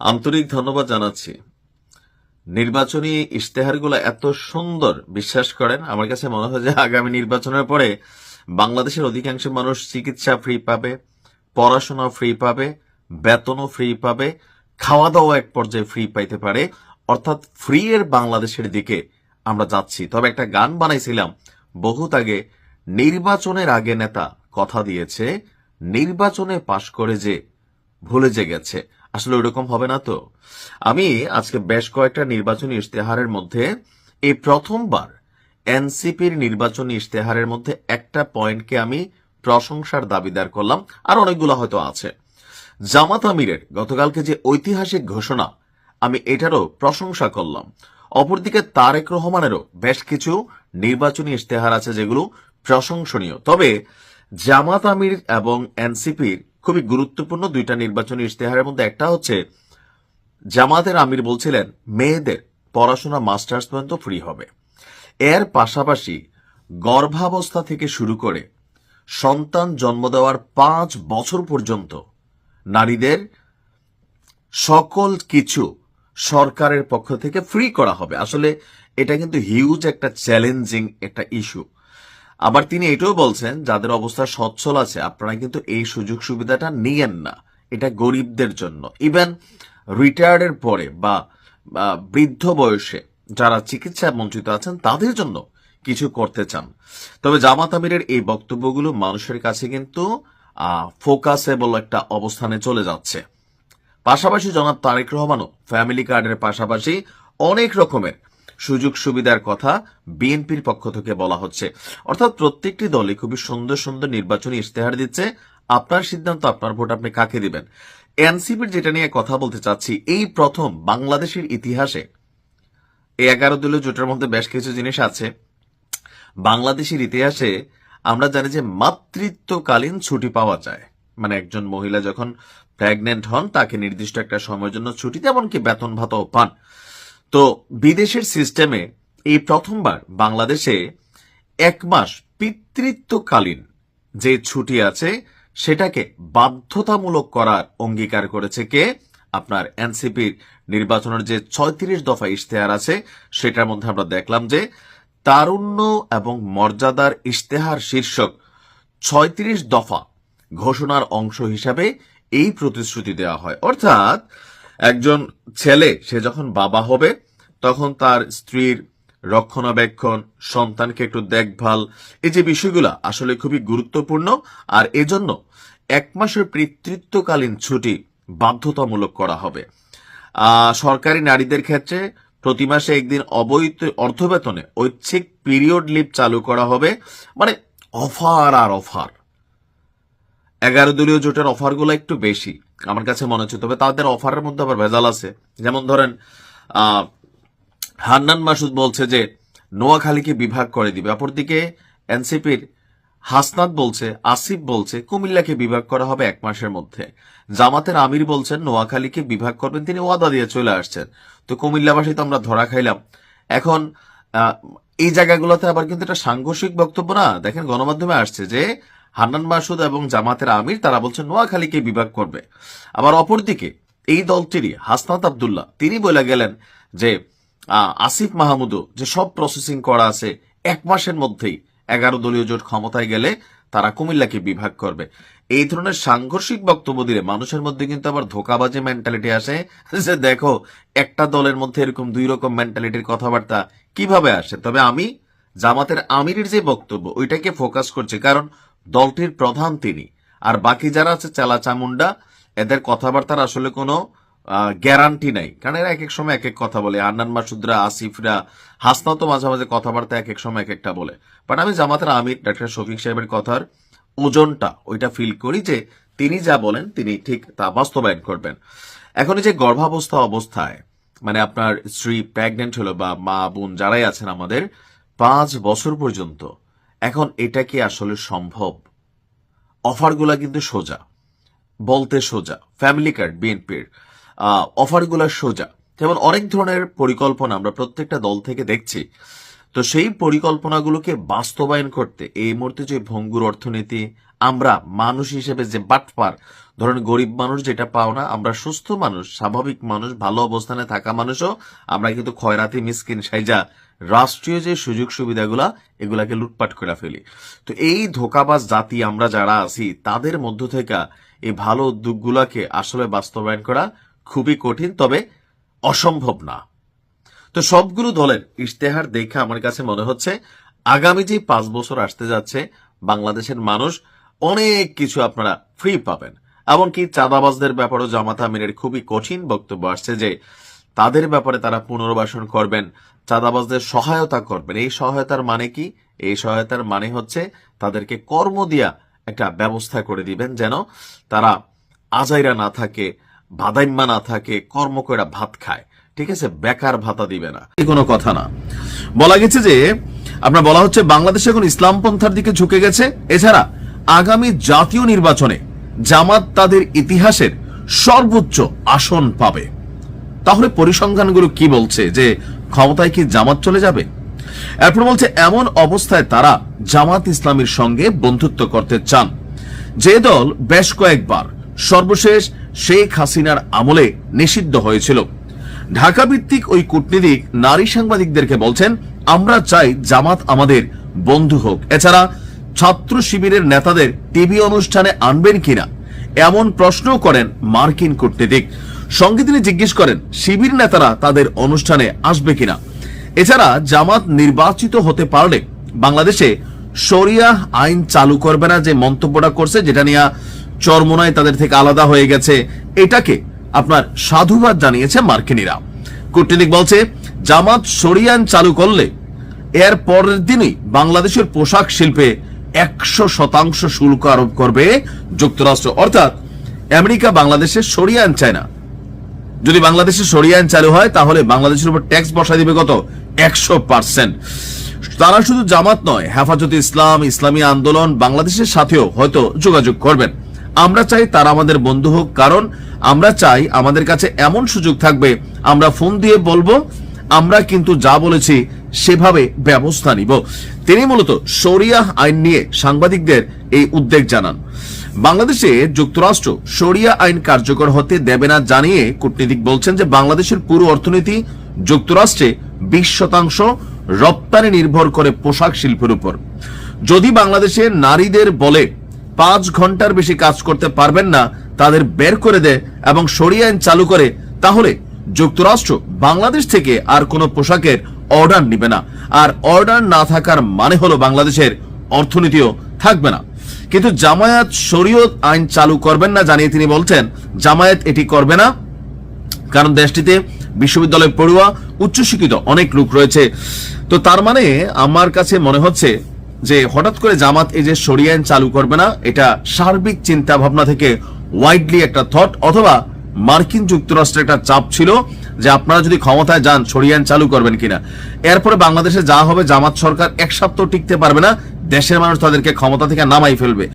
আন্তরিক ধন্যবাদ জানাচ্ছি। নির্বাচনী ইশতেহারগুলো এত সুন্দর, বিশ্বাস করেন, আমার কাছে মনে হয় যে আগামী নির্বাচনের পরে বাংলাদেশের অধিকাংশ মানুষ চিকিৎসা ফ্রি পাবে পড়াশোনা ফ্রি পাবে, বেতনও ফ্রি পাবে খাওয়া দাওয়া এক পর্যায়ে ফ্রি পাইতে পারে। অর্থাৎ ফ্রি এর বাংলাদেশের দিকে আমরা যাচ্ছি। তবে একটা গান বানাইছিলাম, বহুত আগে নির্বাচনের আগে নেতা কথা দিয়েছে, নির্বাচনে পাশ করে যে ভুলে যে গেছে। আসলে ওইরকম হবে না তো। আমি আজকে বেশ কয়েকটা নির্বাচনী ইশতেহারের মধ্যে এই প্রথমবার এনসিপির নির্বাচনী ইশতেহারের মধ্যে একটা পয়েন্টকে আমি প্রশংসার দাবিদার করলাম, আর অনেকগুলো হয়তো আছে। জামাত আমিরের গতকালকে যে ঐতিহাসিক ঘোষণা, আমি এটারও প্রশংসা করলাম। অপরদিকে তারেক রহমানেরও বেশ কিছু নির্বাচনী ইশতেহার আছে যেগুলো প্রশংসনীয়। তবে জামাত আমির এবং এনসিপির খুবই গুরুত্বপূর্ণ দুইটা নির্বাচনী ইশতেহারের মধ্যে একটা হচ্ছে, জামাতের আমির বলছিলেন, মেয়েদের পড়াশোনা মাস্টার্স পর্যন্ত ফ্রি হবে। এর পাশাপাশি গর্ভাবস্থা থেকে শুরু করে সন্তান জন্ম দেওয়ার পাঁচ বছর পর্যন্ত নারীদের সকল কিছু সরকারের পক্ষ থেকে ফ্রি করা হবে। আসলে এটা কিন্তু হিউজ একটা চ্যালেঞ্জিং একটা ইস্যু। আবার তিনি এটাও বলছেন, যাদের অবস্থা সচ্ছল আছে, আপনারা কিন্তু এই সুযোগ সুবিধাটা নিয়েন না। এটা গরিবদের জন্য। ইভেন রিটায়ার্ডের পরে বা বৃদ্ধ বয়সে যারা চিকিৎসা বঞ্চিত আছেন, তাদের জন্য কিছু করতে চান। তবে জামাত আমিরের এই বক্তব্যগুলো মানুষের কাছে কিন্তু ফোকাসেবল একটা অবস্থানে চলে যাচ্ছে। পাশাপাশি জনাব তারেক রহমানও ফ্যামিলি কার্ডের পাশাপাশি অনেক রকমের সুযোগ সুবিধার কথা বিএনপির পক্ষ থেকে বলা হচ্ছে। অর্থাৎ প্রত্যেকটি দলই খুবই সুন্দর সুন্দর নির্বাচনী ইশতেহার দিচ্ছে। আপনার সিদ্ধান্ত, আপনার ভোট আপনি কাকে দিবেন? এনসিপির যেটা নিয়ে কথা বলতে চাচ্ছি, এই প্রথম বাংলাদেশের ইতিহাসে এই এগারো দলীয় জোটের মধ্যে বেশ কিছু জিনিস আছে। বাংলাদেশের ইতিহাসে আমরা জানি যে মাতৃত্বকালীন ছুটি পাওয়া যায়। মানে একজন মহিলা যখন প্রেগনেন্ট হন, তাকে নির্দিষ্ট একটা সময়ের জন্য ছুটি এমনকি বেতন ভাতাও পান। তো বিদেশের সিস্টেমে এই প্রথমবার বাংলাদেশে এক মাস পিতৃত্বকালীন যে ছুটি আছে, সেটাকে বাধ্যতামূলক করার অঙ্গীকার করেছে কে? আপনার এনসিপির নির্বাচনের যে ছয়ত্রিশ দফা ইশতেহার আছে, সেটার মধ্যে আমরা দেখলাম যে তারুণ্য এবং মর্যাদার ইশতেহার শীর্ষক ছয়ত্রিশ দফা ঘোষণার অংশ হিসাবে এই প্রতিশ্রুতি দেওয়া হয়। অর্থাৎ একজন ছেলে, সে যখন বাবা হবে, তখন তার স্ত্রীর রক্ষণাবেক্ষণ, সন্তানকে একটু দেখভাল, এই যে বিষয়গুলো আসলে খুবই গুরুত্বপূর্ণ। আর এজন্য এক মাসের পিতৃত্বকালীন ছুটি বাধ্যতামূলক করা হবে। সরকারি নারীদের ক্ষেত্রে প্রতি মাসে একদিন অবৈধ অর্থবেতনে ঐচ্ছিক পিরিয়ড লিভ চালু করা হবে। মানে অফার আর অফার। এগারো দলীয় জোটের অফারগুলো একটু বেশি, আমার কাছে মনে হচ্ছে। তবে তাদের অফারের মধ্যে আবার ভেজাল আছে। যেমন ধরেন হান্নান মাসুদ বলছে যে, নোয়াখালীকে বিভাগ করে দিবে। অপরদিকে এনসিপির হাসনাত বলছে, আসিফ বলছে, কুমিল্লাকে বিভাগ করা হবে এক মাসের মধ্যে। জামাতের আমির বলছেন, নোয়াখালীকে বিভাগ করবেন, তিনি ওয়াদা দিয়ে চলে আসছেন। তো কুমিল্লাবাসী তো আমরা ধরা খাইলাম। এখন এই জায়গাগুলোতে আবার কিন্তু একটা সাংঘর্ষিক বক্তব্য না, দেখেন গণমাধ্যমে আসছে যে হান্নান মাসুদ এবং জামাতের আমির, তারা বলছেন নোয়াখালীকে বিভাগ করবে। আবার অপরদিকে, এই দলটিরই হাসনাত আবদুল্লাহ, তিনি বলে গেলেন যে আসিফ মাহমুদও যে সব প্রসেসিং করা আছে, এক মাসের মধ্যেই এগারো দলীয় জোট ক্ষমতায় গেলে তারা কুমিল্লাকে বিভাগ করবে। এই ধরনের সাংঘর্ষিক বক্তব্য দিলে মানুষের মধ্যে কিন্তু আবার ধোকাবাজি মেন্টালিটি আসে। যে দেখো, একটা দলের মধ্যে এরকম দুই রকম মেন্টালিটির কথাবার্তা কীভাবে আসে? তবে আমি, জামাতের আমিরের যে বক্তব্য, ওইটাকে ফোকাস করছি। কারণ দলটির প্রধান তিনি। আর বাকি যারা আছে, চেলা চামুন্ডা এদের কথাবার্তার আসলে কোনো গ্যারান্টি নাই। কারণ এরা এক এক সময় এক এক কথা বলে। আন্নান মাসুদরা, আসিফরা হাসনা তো মাঝে মাঝে কথাবার্তা এক এক সময় এক একটা বলে। বাট আমি জামাতের আমির, ডাক্তার শফিক সাহেবের কথার ওজনটা ওইটা ফিল করি যে, তিনি যা বলেন, তিনি ঠিক তা বাস্তবায়ন করবেন। এখন এই যে গর্ভাবস্থা অবস্থায় মানে আপনার স্ত্রী প্রেগনেন্ট হলো বা মা বোন যারাই আছেন আমাদের, পাঁচ বছর পর্যন্ত এখন এটা কি আসলে সম্ভব? অফারগুলা কিন্তু সোজা। বলতে সোজা। ফ্যামিলি কার্ড বিএনপির অফারগুলো সোজা। যেমন অনেক ধরনের পরিকল্পনা আমরা প্রত্যেকটা দল থেকে দেখছি। তো সেই পরিকল্পনাগুলোকে বাস্তবায়ন করতে এই মুহূর্তে যে ভঙ্গুর অর্থনীতি, আমরা মানুষ হিসেবে যে বাটপার ধরেন গরিব মানুষ যেটা পাও না, আমরা সুস্থ মানুষ, স্বাভাবিক মানুষ, ভালো অবস্থানে থাকা মানুষও, আমরা কিন্তু খয়রাতি মিসকিন সাইজা রাষ্ট্রীয় যে সুযোগ সুবিধাগুলা, এগুলাকে লুটপাট করে ফেলি। তো এই ধোকাবাজ জাতি আমরা যারা আছি, তাদের মধ্য থেকে এই ভালো উদ্যোগগুলাকে আসলে বাস্তবায়ন করা খুবই কঠিন, তবে অসম্ভব না। তো সবগুলো দলের ইশতেহার দেখে আমার কাছে মনে হচ্ছে, আগামী যে পাঁচ বছর আসতে যাচ্ছে, বাংলাদেশের মানুষ অনেক কিছু আপনারা ফ্রি পাবেন। এমনকি চাঁদাবাজদের ব্যাপারেও জামাত আমিরের খুবই কঠিন বক্তব্য আসছে যে তাদের ব্যাপারে তারা পুনর্বাসন করবেন, চাঁদাবাজদের সহায়তা করবেন। এই সহায়তার মানে কি? এই সহায়তার মানে হচ্ছে তাদেরকে কর্ম দিয়া একটা ব্যবস্থা করে দিবেন যেন তারা আজাইরা না থাকে, বাদাইম্মা না থাকে, কর্ম করে ভাত খায়। ঠিক আছে? বেকার ভাতা দিবে না। কোনো কথা না। বলা গেছে যে, আপনার বলা হচ্ছে বাংলাদেশ এখন ইসলাম পন্থার দিকে ঝুঁকে গেছে। এছাড়া আগামী জাতীয় নির্বাচনে জামাত তাদের ইতিহাসের সর্বোচ্চ আসন পাবে। তাহলে পরিসংখ্যানগুলো কি বলছে? যে ক্ষমতায় কি জামাত চলে যাবে? এরপর বলছে, এমন অবস্থায় তারা জামাত ইসলামীর সঙ্গে বন্ধুত্ব করতে চান। যে দল বেশ কয়েকবার সর্বশেষ শেখ হাসিনার আমলে নিষিদ্ধ হয়েছিল। ঢাকা ভিত্তিক ওই কূটনীতিক নারী সাংবাদিকদেরকে বলছেন, আমরা চাই জামাত আমাদের বন্ধু হোক। এছাড়া ছাত্র শিবিরের নেতাদের টিভি অনুষ্ঠানে আনবেন কিনা, এমন প্রশ্ন করেন মার্কিন কূটনীতিক। সঙ্গে তিনি জিজ্ঞেস করেন, শিবির নেতারা তাদের অনুষ্ঠানে আসবে কিনা? এছাড়া জামাত নির্বাচিত হতে পারলে বাংলাদেশে শরিয়া আইন চালু করবে না যে মন্তব্যটা করছে, যেটা নিয়ে চরমোনায় তাদের থেকে আলাদা হয়ে গেছে, এটাকে আপনার সাধুবাদ জানিয়েছে মার্কিনীরা। কূটনীতিক বলছে, জামাত শরিয়া আইন চালু করলে এর পরের দিনই বাংলাদেশের পোশাক শিল্পে একশো শতাংশ শুল্ক আরোপ করবে যুক্তরাষ্ট্র। অর্থাৎ আমেরিকা বাংলাদেশে সরিয়ে চায় না। যদি বাংলাদেশে সরিয়ে আইন চালু হয়, তাহলে বাংলাদেশের উপর ট্যাক্স বসা দিবে কত? একশো পার্সেন্ট তারা শুধু জামাত নয়, হেফাজত ইসলাম, ইসলামী আন্দোলন, বাংলাদেশের সাথেও হয়তো যোগাযোগ করবেন। আমরা চাই তারা আমাদের বন্ধু হোক, কারণ আমরা চাই আমাদের কাছে এমন সুযোগ থাকবে, আমরা ফোন দিয়ে বলব, আমরা কিন্তু যা বলেছি সেভাবে ব্যবস্থা নিব। তিনি মূলত শরিয়া আইন নিয়ে সাংবাদিকদের এই উদ্বেগ জানান। বাংলাদেশে যুক্তরাষ্ট্র শরিয়া আইন কার্যকর হতে দেবে না জানিয়ে কূটনীতিক বলছেন যে বাংলাদেশের পুরো অর্থনীতি যুক্তরাষ্ট্রে বিশ শতাংশ রপ্তানি নির্ভর করে পোশাক শিল্পের উপর। যদি বাংলাদেশে নারীদের বলে পাঁচ ঘণ্টার বেশি কাজ করতে পারবেন না, তাদের বের করে দেয় এবং শরিয়া আইন চালু করে, তাহলে যুক্তরাষ্ট্র বাংলাদেশ থেকে আর কোনো পোশাকের অর্ডার নিবে না। আর অর্ডার না থাকার মানে হলো বাংলাদেশের অর্থনীতিও থাকবে না। কিন্তু জামায়াত শরীয়ত আইন চালু করবেন না জানিয়ে তিনি বলছেন, জামায়াত এটি করবে না, কারণ দেশটিতে বিশ্ববিদ্যালয় পড়ুয়া উচ্চশিক্ষিত অনেক লোক রয়েছে। তো তার মানে আমার কাছে মনে হচ্ছে যে হঠাৎ করে জামাত এই যে শরিয়া আইন চালু করবে না, এটা সার্বিক চিন্তা ভাবনা থেকে ওয়াইডলি একটা থট অথবা মার্কিন যুক্তরাষ্ট্রের একটা চাপ ছিল যে আপনারা যদি ক্ষমতায় যান শরিয়া আইন চালু করবেন কিনা। এরপরে বাংলাদেশে যা হবে, জামাত সরকার এক সপ্তাহ টিকতে পারবে না দেশের মানুষ তাদেরকে ক্ষমতা থেকে নামাই ফেলবে।